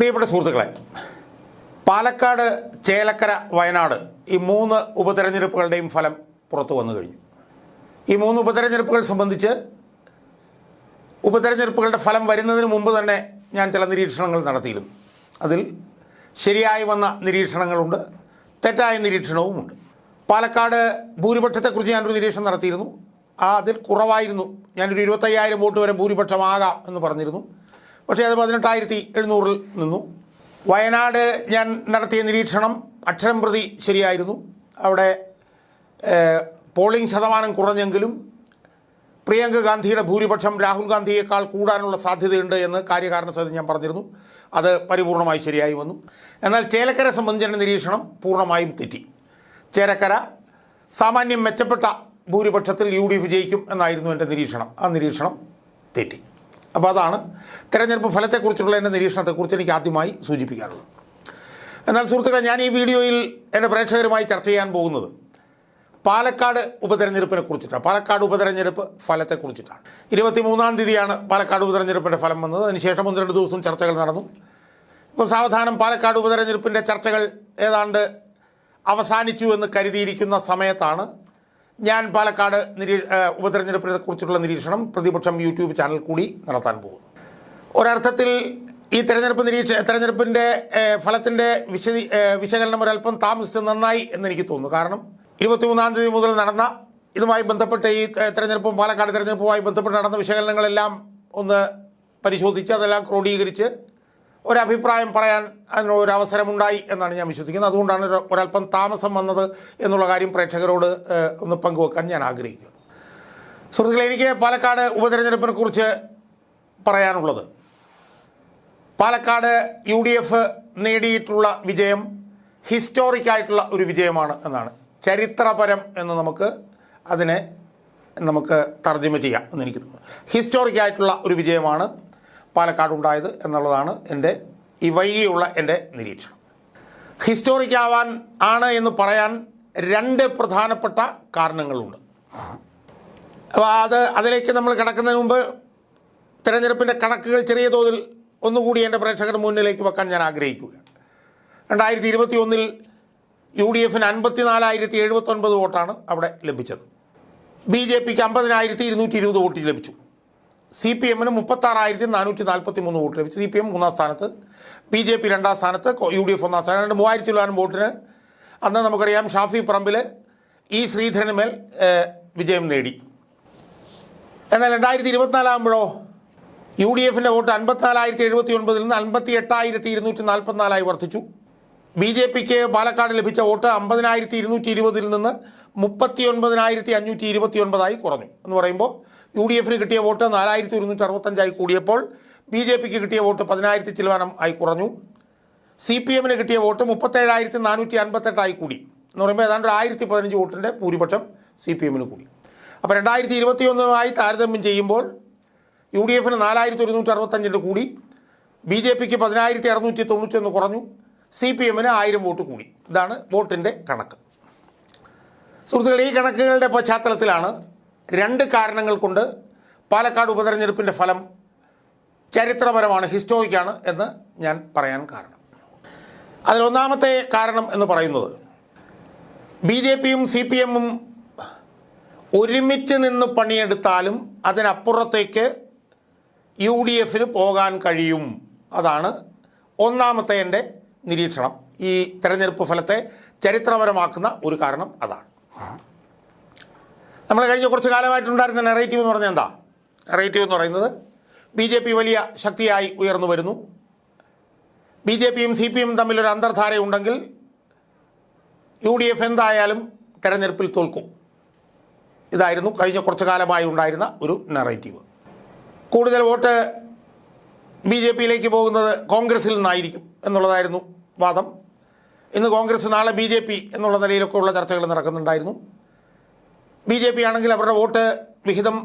പ്രിയപ്പെട്ട സുഹൃത്തുക്കളെ പാലക്കാട് ചേലക്കര വയനാട് ഈ മൂന്ന് ഉപതെരഞ്ഞെടുപ്പുകളുടെയും ഫലം പുറത്തു വന്നു കഴിഞ്ഞു. ഈ മൂന്ന് ഉപതെരഞ്ഞെടുപ്പുകൾ സംബന്ധിച്ച് ഉപതെരഞ്ഞെടുപ്പുകളുടെ ഫലം വരുന്നതിന് മുമ്പ് തന്നെ ഞാൻ ചില നിരീക്ഷണങ്ങൾ നടത്തിയിരുന്നു. അതിൽ ശരിയായി വന്ന നിരീക്ഷണങ്ങളുണ്ട് തെറ്റായ നിരീക്ഷണവുമുണ്ട്. പാലക്കാട് ഭൂരിപക്ഷത്തെക്കുറിച്ച് ഞാനൊരു നിരീക്ഷണം നടത്തിയിരുന്നു. ആ അതിൽ കുറവായിരുന്നു. ഞാനൊരു ഇരുപത്തയ്യായിരം വോട്ട് വരെ ഭൂരിപക്ഷമാകാം എന്ന് പറഞ്ഞിരുന്നു. പക്ഷേ അത് പതിനെട്ടായിരത്തി എഴുന്നൂറിൽ നിന്നു. വയനാട് ഞാൻ നടത്തിയ നിരീക്ഷണം അക്ഷരം പ്രതി ശരിയായിരുന്നു. അവിടെ പോളിംഗ് ശതമാനം കുറഞ്ഞെങ്കിലും പ്രിയങ്ക ഗാന്ധിയുടെ ഭൂരിപക്ഷം രാഹുൽ ഗാന്ധിയേക്കാൾ കൂടാനുള്ള സാധ്യതയുണ്ട് എന്ന് കാര്യകാരണ സഹിതം ഞാൻ പറഞ്ഞിരുന്നു. അത് പരിപൂർണമായി ശരിയായി വന്നു. എന്നാൽ ചേലക്കര സംബന്ധിച്ച നിരീക്ഷണം പൂർണമായും തെറ്റി. ചേലക്കര സാമാന്യം മെച്ചപ്പെട്ട ഭൂരിപക്ഷത്തിൽ യു ഡി എഫ് ജയിക്കും എന്നായിരുന്നു എന്റെ നിരീക്ഷണം. ആ നിരീക്ഷണം തെറ്റി. അപ്പോൾ അതാണ് തെരഞ്ഞെടുപ്പ് ഫലത്തെക്കുറിച്ചുള്ള എന്റെ നിരീക്ഷണത്തെക്കുറിച്ച് എനിക്ക് ആദ്യമായി സൂചിപ്പിക്കാനുള്ളത്. എന്നാൽ സുഹൃത്തുക്കളെ ഞാൻ ഈ വീഡിയോയിൽ എന്റെ പ്രേക്ഷകരുമായി ചർച്ച ചെയ്യാൻ പോകുന്നത് പാലക്കാട് ഉപതെരഞ്ഞെടുപ്പിനെ കുറിച്ചിട്ടാണ്. പാലക്കാട് ഉപതെരഞ്ഞെടുപ്പ് ഫലത്തെക്കുറിച്ചിട്ടാണ്. ഇരുപത്തി മൂന്നാം തീയതിയാണ് പാലക്കാട് ഉപതെരഞ്ഞെടുപ്പിന്റെ ഫലം വന്നത്. അതിനുശേഷം ഒന്ന് രണ്ട് ദിവസം ചർച്ചകൾ നടന്നു. ഇപ്പോൾ സാവധാനം പാലക്കാട് ഉപതെരഞ്ഞെടുപ്പിന്റെ ചർച്ചകൾ ഏതാണ്ട് അവസാനിച്ചു എന്ന് കരുതിയിരിക്കുന്ന സമയത്താണ് ഞാൻ പാലക്കാട് നിരീ ഉപതെരഞ്ഞെടുപ്പിനെക്കുറിച്ചുള്ള ഉപതെരഞ്ഞെടുപ്പിനെ കുറിച്ചുള്ള നിരീക്ഷണം പ്രതിപക്ഷം യൂട്യൂബ് ചാനൽ കൂടി നടത്താൻ പോകുന്നു. ഒരർത്ഥത്തിൽ ഈ തെരഞ്ഞെടുപ്പ് നിരീക്ഷ തെരഞ്ഞെടുപ്പിന്റെ ഫലത്തിന്റെ വിശദീ വിശകലനം ഒരല്പം താമസിച്ച് നന്നായി എന്നെനിക്ക് തോന്നുന്നു. കാരണം ഇരുപത്തിമൂന്നാം തീയതി മുതൽ നടന്ന ഇതുമായി ബന്ധപ്പെട്ട് ഈ തെരഞ്ഞെടുപ്പും പാലക്കാട് തെരഞ്ഞെടുപ്പുമായി ബന്ധപ്പെട്ട് നടന്ന വിശകലനങ്ങളെല്ലാം ഒന്ന് പരിശോധിച്ച് അതെല്ലാം ക്രോഡീകരിച്ച് ഒരഭിപ്രായം പറയാൻ അതിനുള്ള ഒരു അവസരമുണ്ടായി എന്നാണ് ഞാൻ വിശ്വസിക്കുന്നത്. അതുകൊണ്ടാണ് ഒരല്പം താമസം വന്നത് എന്നുള്ള കാര്യം പ്രേക്ഷകരോട് ഒന്ന് പങ്കുവെക്കാൻ ഞാൻ ആഗ്രഹിക്കുന്നു. സുഹൃത്തുക്കളെ എനിക്ക് പാലക്കാട് ഉപതെരഞ്ഞെടുപ്പിനെ കുറിച്ച് പറയാനുള്ളത്. പാലക്കാട് യു ഡി എഫ് നേടിയിട്ടുള്ള വിജയം ഹിസ്റ്റോറിക്കായിട്ടുള്ള ഒരു വിജയമാണ് എന്നാണ്. ചരിത്രപരം എന്ന് നമുക്ക് അതിനെ നമുക്ക് തർജമ ചെയ്യാം എന്ന് എനിക്ക് തോന്നുന്നു. ഹിസ്റ്റോറിക്കായിട്ടുള്ള ഒരു വിജയമാണ് പാലക്കാട് ഉണ്ടായത് എന്നുള്ളതാണ് എന്റെ ഈ വൈകിയുള്ള എന്റെ നിരീക്ഷണം. ഹിസ്റ്റോറിക് ആവാൻ ആണ് എന്ന് പറയാൻ രണ്ട് പ്രധാനപ്പെട്ട കാരണങ്ങളുണ്ട്. അപ്പോൾ അത് അതിലേക്ക് നമ്മൾ കിടക്കുന്നതിന് മുമ്പ് തിരഞ്ഞെടുപ്പിന്റെ കണക്കുകൾ ചെറിയ തോതിൽ ഒന്നുകൂടി എന്റെ പ്രേക്ഷകർ മുന്നിലേക്ക് വെക്കാൻ ഞാൻ ആഗ്രഹിക്കുകയാണ്. രണ്ടായിരത്തി ഇരുപത്തി ഒന്നിൽ യു ഡി എഫിന് അൻപത്തി നാലായിരത്തി എഴുപത്തൊൻപത് വോട്ടാണ് അവിടെ ലഭിച്ചത്. ബി ജെ പിക്ക് അമ്പതിനായിരത്തി ഇരുന്നൂറ്റി ഇരുപത് വോട്ട് ലഭിച്ചു. സി പി എമ്മിന് മുപ്പത്താറായിരത്തി നാനൂറ്റി നാൽപ്പത്തി മൂന്ന് വോട്ട് ലഭിച്ചു. സി പി എം മൂന്നാം സ്ഥാനത്ത് ബി ജെ പി രണ്ടാം സ്ഥാനത്ത് യു ഡി എഫ് ഒന്നാം സ്ഥാനം രണ്ട് മൂവായിരത്തി ചില്ലാനും വോട്ടിന് അന്ന് നമുക്കറിയാം ഷാഫി പറമ്പിൽ ഇ ശ്രീധരന് മേൽ വിജയം നേടി. എന്നാൽ രണ്ടായിരത്തി ഇരുപത്തിനാലാകുമ്പോഴോ യു ഡി എഫിന്റെ വോട്ട് അൻപത്തിനാലായിരത്തി എഴുപത്തി ഒൻപതിൽ നിന്ന് അൻപത്തി എട്ടായിരത്തി ഇരുന്നൂറ്റി നാൽപ്പത്തിനാലായി വർദ്ധിച്ചു. ബി ജെ പിക്ക് പാലക്കാട് ലഭിച്ച വോട്ട് അമ്പതിനായിരത്തി ഇരുന്നൂറ്റി ഇരുപതിൽ നിന്ന് മുപ്പത്തി ഒൻപതിനായിരത്തി അഞ്ഞൂറ്റി ഇരുപത്തി ഒൻപതായി കുറഞ്ഞു എന്ന് പറയുമ്പോൾ യു ഡി എഫിന് കിട്ടിയ വോട്ട് നാലായിരത്തി ഒരുന്നൂറ്റി അറുപത്തഞ്ചായി കൂടിയപ്പോൾ ബി ജെ പിക്ക് കിട്ടിയ വോട്ട് പതിനായിരത്തി ചിലവാനം ആയി കുറഞ്ഞു. സി പി എമ്മിന് കിട്ടിയ വോട്ട് മുപ്പത്തേഴായിരത്തി നാനൂറ്റി അൻപത്തെട്ടായി കൂടി. എന്ന് പറയുമ്പോൾ ഏതാണ്ട് ആയിരത്തി പതിനഞ്ച് വോട്ടിന്റെ ഭൂരിപക്ഷം സി പി എമ്മിന് കൂടി. അപ്പോൾ രണ്ടായിരത്തി ഇരുപത്തി ഒന്നുമായി താരതമ്യം ചെയ്യുമ്പോൾ യു ഡി എഫിന് നാലായിരത്തി ഒരുന്നൂറ്റി അറുപത്തഞ്ചിന്റെ കൂടി. ബി ജെ പിക്ക് പതിനായിരത്തി അറുന്നൂറ്റി തൊണ്ണൂറ്റൊന്ന് കുറഞ്ഞു. സി പി എമ്മിന് ആയിരം വോട്ട് കൂടി. ഇതാണ് വോട്ടിന്റെ കണക്ക്. സുഹൃത്തുക്കൾ ഈ കണക്കുകളുടെ പശ്ചാത്തലത്തിലാണ് രണ്ട് കാരണങ്ങൾ കൊണ്ട് പാലക്കാട് ഉപതെരഞ്ഞെടുപ്പിന്റെ ഫലം ചരിത്രപരമാണ് ഹിസ്റ്റോറിക്കാണ് എന്ന് ഞാൻ പറയാൻ കാരണം. അതിലൊന്നാമത്തെ കാരണം എന്ന് പറയുന്നത് ബി ജെ പിയും സി പി എമ്മും ഒരുമിച്ച് നിന്ന് പണിയെടുത്താലും അതിനപ്പുറത്തേക്ക് യു ഡി എഫിന് പോകാൻ കഴിയും. അതാണ് ഒന്നാമത്തെ എന്റെ നിരീക്ഷണം. ഈ തെരഞ്ഞെടുപ്പ് ഫലത്തെ ചരിത്രപരമാക്കുന്ന ഒരു കാരണം അതാണ്. നമ്മൾ കഴിഞ്ഞ കുറച്ച് കാലമായിട്ടുണ്ടായിരുന്ന നെറേറ്റീവ് എന്ന് പറഞ്ഞാൽ എന്താ? നെറേറ്റീവ് എന്ന് പറയുന്നത് ബി ജെ പി വലിയ ശക്തിയായി ഉയർന്നു വരുന്നു. ബി ജെ പിയും സി പി എം തമ്മിലൊരു അന്തർധാരയുണ്ടെങ്കിൽ യു ഡി എഫ് എന്തായാലും തെരഞ്ഞെടുപ്പിൽ തോൽക്കും. ഇതായിരുന്നു കഴിഞ്ഞ കുറച്ച് കാലമായി ഉണ്ടായിരുന്ന ഒരു നെറേറ്റീവ് കൂടുതൽ വോട്ട് ബി ജെ പിയിലേക്ക് പോകുന്നത് കോൺഗ്രസിൽ നിന്നായിരിക്കും എന്നുള്ളതായിരുന്നു വാദം. ഇന്ന് കോൺഗ്രസ് നാളെ ബി ജെ പി എന്നുള്ള നിലയിലൊക്കെ ഉള്ള ചർച്ചകൾ നടക്കുന്നുണ്ടായിരുന്നു. ബി ജെ പി ആണെങ്കിൽ അവരുടെ വോട്ട് വിഹിതം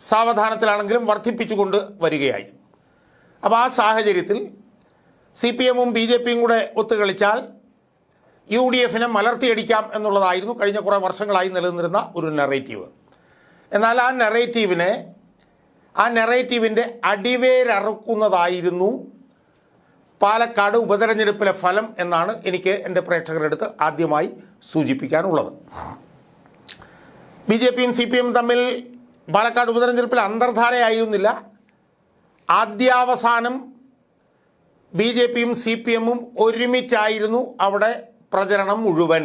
സാവധാനത്തിലാണെങ്കിലും വർദ്ധിപ്പിച്ചുകൊണ്ട് വരികയായി. അപ്പോൾ ആ സാഹചര്യത്തിൽ സി പി എമ്മും ബി ജെ പിയും കൂടെ ഒത്തുകളിച്ചാൽ യു ഡി എഫിനെ മലർത്തിയടിക്കാം എന്നുള്ളതായിരുന്നു കഴിഞ്ഞ കുറേ വർഷങ്ങളായി നിലനിന്നിരുന്ന ഒരു നെറേറ്റീവ് എന്നാൽ ആ നെറേറ്റീവിനെ ആ നെറേറ്റീവിന്റെ അടിവേരറുക്കുന്നതായിരുന്നു പാലക്കാട് ഉപതെരഞ്ഞെടുപ്പിലെ ഫലം എന്നാണ് എനിക്ക് എന്റെ പ്രേക്ഷകരുടെ അടുത്ത് ആദ്യമായി സൂചിപ്പിക്കാനുള്ളത്. ബി ജെ പിയും സി പി എം തമ്മിൽ പാലക്കാട് ഉപതെരഞ്ഞെടുപ്പിൽ അന്തർധാരയായിരുന്നില്ല. ആദ്യാവസാനം ബി ജെ പിയും സി പി എമ്മും ഒരുമിച്ചായിരുന്നു അവിടെ പ്രചരണം മുഴുവൻ.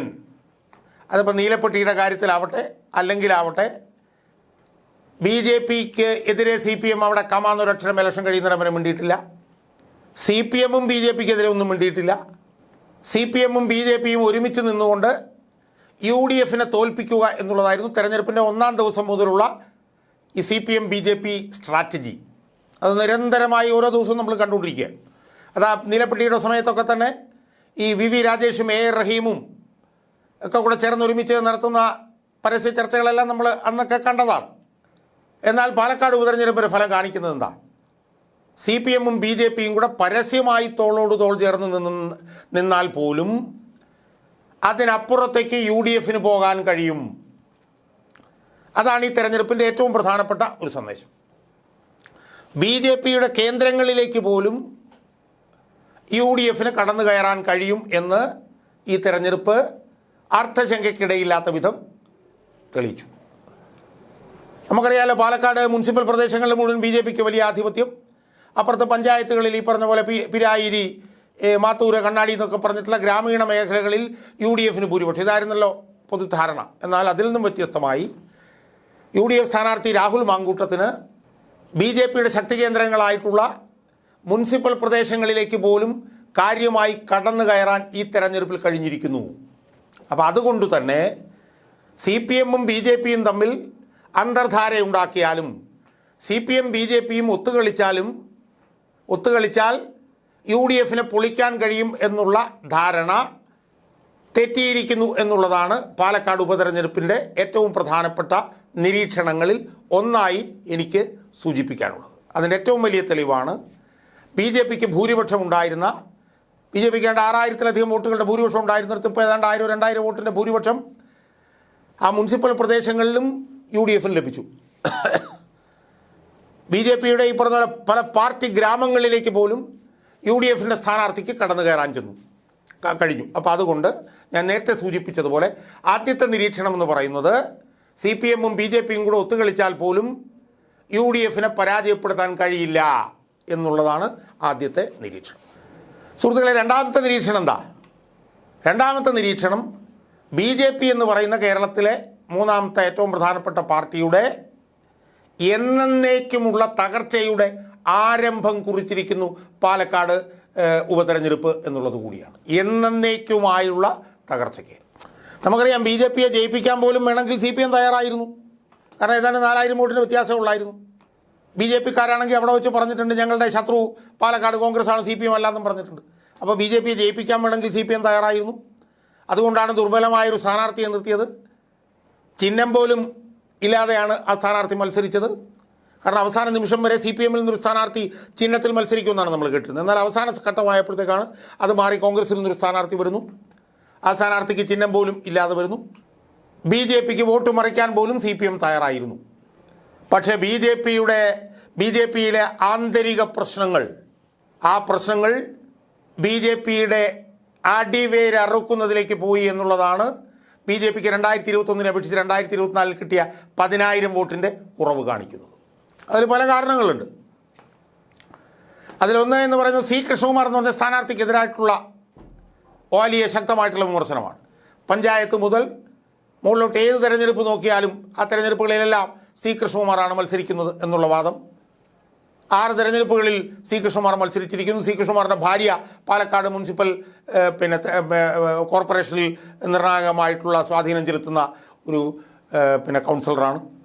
അതിപ്പോൾ നീലപ്പെട്ടിയുടെ കാര്യത്തിലാവട്ടെ അല്ലെങ്കിലാവട്ടെ ബി ജെ പിക്ക് എതിരെ സി പി എം അവിടെ കമാന്നൊരക്ഷരം ഇലക്ഷൻ കഴിയുന്നിടം വരെ മിണ്ടിയിട്ടില്ല. സി പി എമ്മും ബി ജെ പിക്കെതിരെ ഒന്നും മിണ്ടിയിട്ടില്ല. സി പി എമ്മും ബി ജെ പിയും ഒരുമിച്ച് നിന്നുകൊണ്ട് യു ഡി എഫിനെ തോൽപ്പിക്കുക എന്നുള്ളതായിരുന്നു തെരഞ്ഞെടുപ്പിന്റെ ഒന്നാം ദിവസം മുതലുള്ള ഈ C P M B J P strategy. അത് നിരന്തരമായി ഓരോ ദിവസവും നമ്മൾ കണ്ടുകൊണ്ടിരിക്കുക അത് ആ നീലപ്പെട്ടിയുടെ സമയത്തൊക്കെ തന്നെ ഈ വി വി രാജേഷും എ റഹീമും ഒക്കെ കൂടെ ചേർന്ന് ഒരുമിച്ച് നടത്തുന്ന പരസ്യ ചർച്ചകളെല്ലാം നമ്മൾ അന്നൊക്കെ കണ്ടതാണ്. എന്നാൽ പാലക്കാട് ഉപതെരഞ്ഞെടുപ്പിന്റെ ഫലം കാണിക്കുന്നത് എന്താ? സി പി എമ്മും ബി ജെ പിയും കൂടെ പരസ്യമായി തോളോട് തോൾ ചേർന്ന് നിന്ന് നിന്നാൽ പോലും അതിനപ്പുറത്തേക്ക് യു ഡി എഫിന് പോകാൻ കഴിയും. അതാണ് ഈ തെരഞ്ഞെടുപ്പിന്റെ ഏറ്റവും പ്രധാനപ്പെട്ട ഒരു സന്ദേശം. ബി ജെ പിയുടെ കേന്ദ്രങ്ങളിലേക്ക് പോലും യു ഡി എഫിന് കടന്നു കയറാൻ കഴിയും എന്ന് ഈ തെരഞ്ഞെടുപ്പ് അർത്ഥശങ്കയ്ക്കിടയില്ലാത്ത വിധം തെളിയിച്ചു. നമുക്കറിയാലോ പാലക്കാട് മുനിസിപ്പൽ പ്രദേശങ്ങളിൽ മുഴുവൻ ബി ജെ പിക്ക് വലിയ ആധിപത്യം. അപ്പുറത്തെ പഞ്ചായത്തുകളിൽ ഈ പറഞ്ഞ പോലെ പി പിരായിരി മാത്തൂര് കണ്ണാടി എന്നൊക്കെ പറഞ്ഞിട്ടുള്ള ഗ്രാമീണ മേഖലകളിൽ യു ഡി എഫിന് ഭൂരിപക്ഷം. ഇതായിരുന്നല്ലോ പൊതുധാരണ. എന്നാൽ അതിൽ നിന്നും വ്യത്യസ്തമായി യു ഡി എഫ് സ്ഥാനാർത്ഥി രാഹുൽ മാങ്കൂട്ടത്തിന് ബി ജെ പിയുടെ ശക്തി കേന്ദ്രങ്ങളായിട്ടുള്ള മുനിസിപ്പൽ പ്രദേശങ്ങളിലേക്ക് പോലും കാര്യമായി കടന്നു കയറാൻ ഈ തെരഞ്ഞെടുപ്പിൽ കഴിഞ്ഞിരിക്കുന്നു. അപ്പോൾ അതുകൊണ്ട് തന്നെ സി പി എമ്മും ബി ജെ പിയും തമ്മിൽ അന്തർധാരയുണ്ടാക്കിയാലും C P M B J പിയും ഒത്തുകളിച്ചാലും ഒത്തുകളിച്ചാൽ യു ഡി എഫിനെ പൊളിക്കാൻ കഴിയും എന്നുള്ള ധാരണ തെറ്റിയിരിക്കുന്നു എന്നുള്ളതാണ് പാലക്കാട് ഉപതെരഞ്ഞെടുപ്പിന്റെ ഏറ്റവും പ്രധാനപ്പെട്ട നിരീക്ഷണങ്ങളിൽ ഒന്നായി എനിക്ക് സൂചിപ്പിക്കാനുള്ളത്. അതിന്റെ ഏറ്റവും വലിയ തെളിവാണ് ബി ജെ പിക്ക് ഭൂരിപക്ഷം ഉണ്ടായിരുന്ന ബി ജെ പിക്ക് ആറായിരത്തിലധികം വോട്ടുകളുടെ ഭൂരിപക്ഷം ഉണ്ടായിരുന്നിടത്ത് ഇപ്പോൾ ഏതാണ്ട് ആയിരം രണ്ടായിരം വോട്ടിന്റെ ഭൂരിപക്ഷം ആ മുനിസിപ്പൽ പ്രദേശങ്ങളിലും യു ഡി എഫിന് ലഭിച്ചു. ബി ജെ പിയുടെ ഈ പറഞ്ഞ പല പാർട്ടി ഗ്രാമങ്ങളിലേക്ക് പോലും യു ഡി എഫിന്റെ സ്ഥാനാർത്ഥിക്ക് കടന്നു കയറാൻ ചെന്നു. കഴിഞ്ഞു. അപ്പോൾ അതുകൊണ്ട് ഞാൻ നേരത്തെ സൂചിപ്പിച്ചതുപോലെ ആദ്യത്തെ നിരീക്ഷണം എന്ന് പറയുന്നത് സി പി എമ്മും ബി ജെ പിയും കൂടെ ഒത്തുകളിച്ചാൽ പോലും യു ഡി എഫിനെ പരാജയപ്പെടുത്താൻ കഴിയില്ല എന്നുള്ളതാണ് ആദ്യത്തെ നിരീക്ഷണം. സുഹൃത്തുക്കളെ രണ്ടാമത്തെ നിരീക്ഷണം എന്താ? രണ്ടാമത്തെ നിരീക്ഷണം ബി ജെ പി എന്ന് പറയുന്ന കേരളത്തിലെ മൂന്നാമത്തെ ഏറ്റവും പ്രധാനപ്പെട്ട പാർട്ടിയുടെ എന്നേക്കുമുള്ള തകർച്ചയുടെ ആരംഭം കുറിച്ചിരിക്കുന്നു പാലക്കാട് ഉപതെരഞ്ഞെടുപ്പ് എന്നുള്ളത് കൂടിയാണ്. എന്നേക്കുമായുള്ള തകർച്ചയ്ക്ക്. നമുക്കറിയാം ബി ജെ പിയെ ജയിപ്പിക്കാൻ പോലും വേണമെങ്കിൽ സി പി എം തയ്യാറായിരുന്നു. കാരണം ഏതാണ്ട് നാലായിരം വോട്ടിന് വ്യത്യാസമുള്ളായിരുന്നു ബി ജെ പിക്കാരാണെങ്കിൽ അവിടെ വെച്ച് പറഞ്ഞിട്ടുണ്ട് ഞങ്ങളുടെ ശത്രു പാലക്കാട് കോൺഗ്രസ് ആണ് സി പി എം അല്ലാന്നും പറഞ്ഞിട്ടുണ്ട്. അപ്പോൾ ബി ജെ പിയെ ജയിപ്പിക്കാൻ വേണമെങ്കിൽ സി പി എം തയ്യാറായിരുന്നു. അതുകൊണ്ടാണ് ദുർബലമായൊരു സ്ഥാനാർത്ഥിയെ നിർത്തിയത്. ചിഹ്നം പോലും ഇല്ലാതെയാണ് ആ സ്ഥാനാർത്ഥി മത്സരിച്ചത്. കാരണം അവസാന നിമിഷം വരെ സി പി എമ്മിൽ നിന്നൊരു സ്ഥാനാർത്ഥി ചിഹ്നത്തിൽ മത്സരിക്കുമെന്നാണ് നമ്മൾ കേട്ടിരുന്നത്. എന്നാൽ അവസാന ഘട്ടമായപ്പോഴത്തേക്കാണ് അത് മാറി കോൺഗ്രസിൽ നിന്നൊരു സ്ഥാനാർത്ഥി വരുന്നു. ആ സ്ഥാനാർത്ഥിക്ക് ചിഹ്നം പോലും ഇല്ലാതെ വരുന്നു. ബി ജെ പിക്ക് വോട്ട് മറിക്കാൻ പോലും സി പി എം തയ്യാറായിരുന്നു. പക്ഷേ ബി ജെ പിയുടെ ബി ജെ പിയിലെ ആന്തരിക പ്രശ്നങ്ങൾ ആ പ്രശ്നങ്ങൾ ബി ജെ പിയുടെ അടിവേര് അറുക്കുന്നതിലേക്ക് പോയി എന്നുള്ളതാണ് ബി ജെ പിക്ക് രണ്ടായിരത്തി ഇരുപത്തൊന്നിനെ അപേക്ഷിച്ച് രണ്ടായിരത്തി ഇരുപത്തിനാലിൽ കിട്ടിയ പതിനായിരം വോട്ടിന്റെ കുറവ് കാണിക്കുന്നത്. അതിൽ പല കാരണങ്ങളുണ്ട്. അതിലൊന്ന് എന്ന് പറയുന്നത് സി. കൃഷ്ണകുമാർ എന്ന് പറഞ്ഞ സ്ഥാനാർത്ഥിക്കെതിരായിട്ടുള്ള വലിയ ശക്തമായിട്ടുള്ള വിമർശനമാണ്. പഞ്ചായത്ത് മുതൽ മുകളിലോട്ട് ഏത് തെരഞ്ഞെടുപ്പ് നോക്കിയാലും ആ തെരഞ്ഞെടുപ്പുകളിലെല്ലാം സി. കൃഷ്ണകുമാറാണ് മത്സരിക്കുന്നത് എന്നുള്ള വാദം. ആറ് തെരഞ്ഞെടുപ്പുകളിൽ സി. കൃഷ്ണകുമാർ മത്സരിച്ചിരിക്കുന്നു. സി. കൃഷ്ണകുമാറിന്റെ ഭാര്യ പാലക്കാട് മുനിസിപ്പൽ പിന്നെ കോർപ്പറേഷനിൽ നിർണായകമായിട്ടുള്ള സ്വാധീനം ചെലുത്തുന്ന ഒരു പിന്നെ കൗൺസിലറാണ്.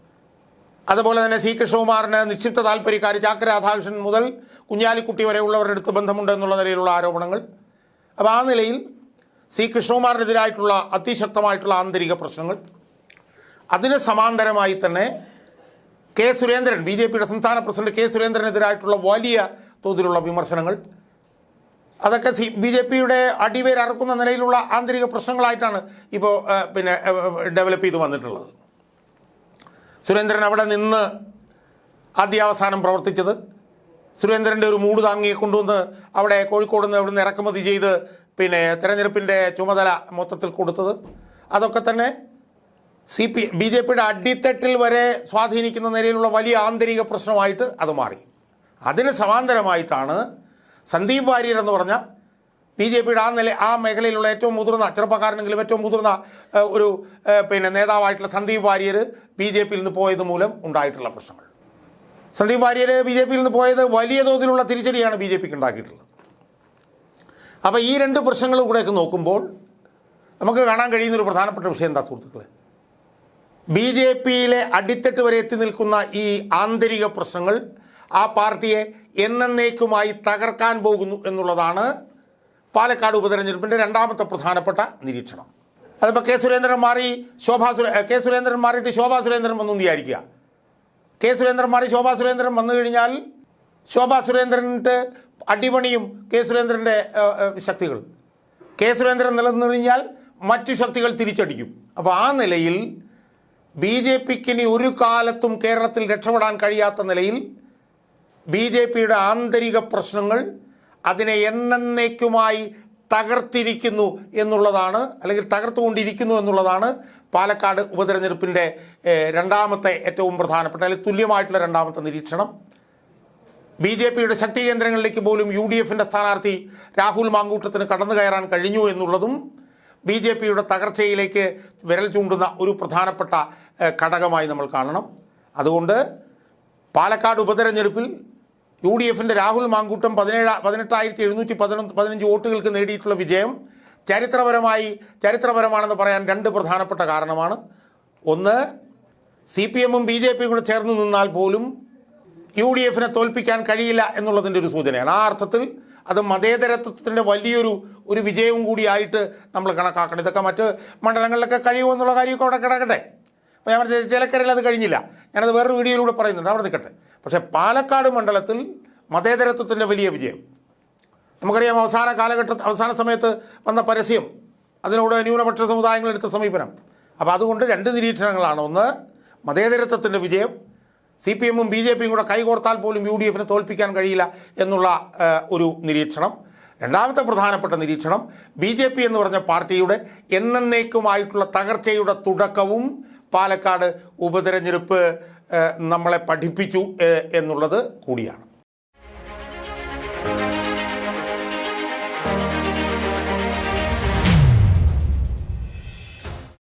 അതുപോലെ തന്നെ സി കൃഷ്ണകുമാറിന് നിക്ഷിപ്ത താല്പര്യക്കാർ ചാക്കര രാധാകൃഷ്ണൻ മുതൽ കുഞ്ഞാലിക്കുട്ടി വരെയുള്ളവരുടെ അടുത്ത് ബന്ധമുണ്ട് എന്നുള്ള നിലയിലുള്ള ആരോപണങ്ങൾ. അപ്പോൾ ആ നിലയിൽ സി കൃഷ്ണകുമാറിനെതിരായിട്ടുള്ള അതിശക്തമായിട്ടുള്ള ആന്തരിക പ്രശ്നങ്ങൾ അതിന് സമാന്തരമായി തന്നെ കെ സുരേന്ദ്രൻ ബി ജെ പിയുടെ സംസ്ഥാന പ്രസിഡന്റ് കെ സുരേന്ദ്രനെതിരായിട്ടുള്ള വലിയ തോതിലുള്ള വിമർശനങ്ങൾ. അതൊക്കെ സി ബി ജെ പിയുടെ അടിവേരറുക്കുന്ന നിലയിലുള്ള ആന്തരിക പ്രശ്നങ്ങളായിട്ടാണ് ഇപ്പോൾ പിന്നെ ഡെവലപ്പ് ചെയ്ത് വന്നിട്ടുള്ളത്. സുരേന്ദ്രൻ അവിടെ നിന്ന് ആദ്യാവസാനം പ്രവർത്തിച്ചത്. സുരേന്ദ്രന്റെ ഒരു മൂട് താങ്ങിയെ കൊണ്ടുവന്ന് അവിടെ കോഴിക്കോട് നിന്ന് അവിടെ നിന്ന് ഇറക്കുമതി ചെയ്ത് പിന്നെ തെരഞ്ഞെടുപ്പിന്റെ ചുമതല മൊത്തത്തിൽ കൊടുത്തത്. അതൊക്കെ തന്നെ സി പി ബി ജെ പിയുടെ അടിത്തട്ടിൽ വരെ സ്വാധീനിക്കുന്ന നിലയിലുള്ള വലിയ ആന്തരിക പ്രശ്നമായിട്ട് അത് മാറി. അതിന് സമാന്തരമായിട്ടാണ് സന്ദീപ് വാര്യർ എന്ന് പറഞ്ഞ ബി ജെ പിയുടെ ആ നില ആ മേഖലയിലുള്ള ഏറ്റവും മുതിർന്ന ചെറുപ്പക്കാരനെങ്കിലും ഏറ്റവും മുതിർന്ന ഒരു പിന്നെ നേതാവായിട്ടുള്ള സന്ദീപ് വാര്യർ ബി ജെ പിയിൽ നിന്ന് പോയത് മൂലം ഉണ്ടായിട്ടുള്ള പ്രശ്നങ്ങൾ. സന്ദീപ് വാര്യർ ബി ജെ പിയിൽ നിന്ന് പോയത് വലിയ തോതിലുള്ള തിരിച്ചടിയാണ് ബി ജെ പിക്ക് ഉണ്ടാക്കിയിട്ടുള്ളത്. അപ്പോൾ ഈ രണ്ട് പ്രശ്നങ്ങളും കൂടെയൊക്കെ നോക്കുമ്പോൾ നമുക്ക് കാണാൻ കഴിയുന്ന ഒരു പ്രധാനപ്പെട്ട വിഷയം എന്താ സുഹൃത്തുക്കളെ? ബി ജെ പിയിലെ അടിത്തട്ട് വരെ എത്തി നിൽക്കുന്ന ഈ ആന്തരിക പ്രശ്നങ്ങൾ ആ പാർട്ടിയെ എന്നേക്കുമായി തകർക്കാൻ പോകുന്നു എന്നുള്ളതാണ് പാലക്കാട് ഉപതെരഞ്ഞെടുപ്പിന്റെ രണ്ടാമത്തെ പ്രധാനപ്പെട്ട നിരീക്ഷണം. അതിപ്പോൾ കെ സുരേന്ദ്രൻ മാറി ശോഭാ സുരേ കെ സുരേന്ദ്രൻ മാറിയിട്ട് ശോഭാ സുരേന്ദ്രൻ വന്നു വിചാരിക്കുക കെ സുരേന്ദ്രൻ മാറി ശോഭാ സുരേന്ദ്രൻ വന്നു കഴിഞ്ഞാൽ ശോഭാ സുരേന്ദ്രനിട്ട് അടിപണിയും കെ സുരേന്ദ്രന്റെ ശക്തികൾ. കെ സുരേന്ദ്രൻ നിലനിന്നു കഴിഞ്ഞാൽ മറ്റു ശക്തികൾ തിരിച്ചടിക്കും. അപ്പോൾ ആ നിലയിൽ ബി ജെ പിക്ക് ഇനി ഒരു കാലത്തും കേരളത്തിൽ രക്ഷപ്പെടാൻ കഴിയാത്ത നിലയിൽ ബി ജെ പിയുടെ ആന്തരിക പ്രശ്നങ്ങൾ അതിനെ എന്നേക്കുമായി തകർത്തിരിക്കുന്നു എന്നുള്ളതാണ് അല്ലെങ്കിൽ തകർത്തുകൊണ്ടിരിക്കുന്നു എന്നുള്ളതാണ് പാലക്കാട് ഉപതെരഞ്ഞെടുപ്പിന്റെ രണ്ടാമത്തെ ഏറ്റവും പ്രധാനപ്പെട്ട അല്ലെങ്കിൽ തുല്യമായിട്ടുള്ള രണ്ടാമത്തെ നിരീക്ഷണം. ബി ജെ പിയുടെ ശക്തി കേന്ദ്രങ്ങളിലേക്ക് പോലും യു ഡി എഫിന്റെ സ്ഥാനാർത്ഥി രാഹുൽ മാങ്കൂട്ടത്തിന് കടന്നു കയറാൻ കഴിഞ്ഞു എന്നുള്ളതും ബി ജെ പിയുടെ തകർച്ചയിലേക്ക് വിരൽ ചൂണ്ടുന്ന ഒരു പ്രധാനപ്പെട്ട ഘടകമായി നമ്മൾ കാണണം. അതുകൊണ്ട് പാലക്കാട് ഉപതെരഞ്ഞെടുപ്പിൽ യു ഡി എഫിന്റെ രാഹുൽ മാങ്കൂട്ടം പതിനേഴ് പതിനെട്ടായിരത്തി എഴുന്നൂറ്റി പതിനൊന്ന് പതിനഞ്ച് വോട്ടുകൾക്ക് നേടിയിട്ടുള്ള വിജയം ചരിത്രപരമായി ചരിത്രപരമാണെന്ന് പറയാൻ രണ്ട് പ്രധാനപ്പെട്ട കാരണമാണ്. ഒന്ന് സി പി എമ്മും ബി ജെ പിയും കൂടെ ചേർന്ന് നിന്നാൽ പോലും യു ഡി എഫിനെ തോൽപ്പിക്കാൻ കഴിയില്ല എന്നുള്ളതിന്റെ ഒരു സൂചനയാണ്. ആ അർത്ഥത്തിൽ അത് മതേതരത്വത്തിന്റെ വലിയൊരു ഒരു വിജയവും കൂടിയായിട്ട് നമ്മൾ കണക്കാക്കണം. ഇതൊക്കെ മറ്റ് മണ്ഡലങ്ങളിലൊക്കെ കഴിയുമോ എന്നുള്ള കാര്യമൊക്കെ അവിടെ കിടക്കട്ടെ. അപ്പോൾ ഞാൻ പറഞ്ഞ ചിലക്കരയിൽ അത് കഴിഞ്ഞില്ല. ഞാനത് വേറൊരു വീഡിയോയിലൂടെ പറയുന്നുണ്ട്. അവിടെ നിൽക്കട്ടെ. പക്ഷേ പാലക്കാട് മണ്ഡലത്തിൽ മതേതരത്വത്തിന്റെ വലിയ വിജയം. നമുക്കറിയാം അവസാന കാലഘട്ട അവസാന സമയത്ത് വന്ന പരസ്യം അതിനോട് ന്യൂനപക്ഷ സമുദായങ്ങൾ എടുത്ത സമീപനം. അപ്പോൾ അതുകൊണ്ട് രണ്ട് നിരീക്ഷണങ്ങളാണ്. ഒന്ന് മതേതരത്വത്തിന്റെ വിജയം. സി പി എമ്മും ബി ജെ പിയും കൂടെ കൈകോർത്താൽ പോലും യു ഡി എഫിനെ തോൽപ്പിക്കാൻ കഴിയില്ല എന്നുള്ള ഒരു നിരീക്ഷണം. രണ്ടാമത്തെ പ്രധാനപ്പെട്ട നിരീക്ഷണം ബി ജെ പി എന്ന് പറഞ്ഞ പാർട്ടിയുടെ എന്നേക്കുമായിട്ടുള്ള തകർച്ചയുടെ തുടക്കവും പാലക്കാട് ഉപതെരഞ്ഞെടുപ്പ് നമ്മളെ പഠിപ്പിച്ചു എന്നുള്ളത് കൂടിയാണ്.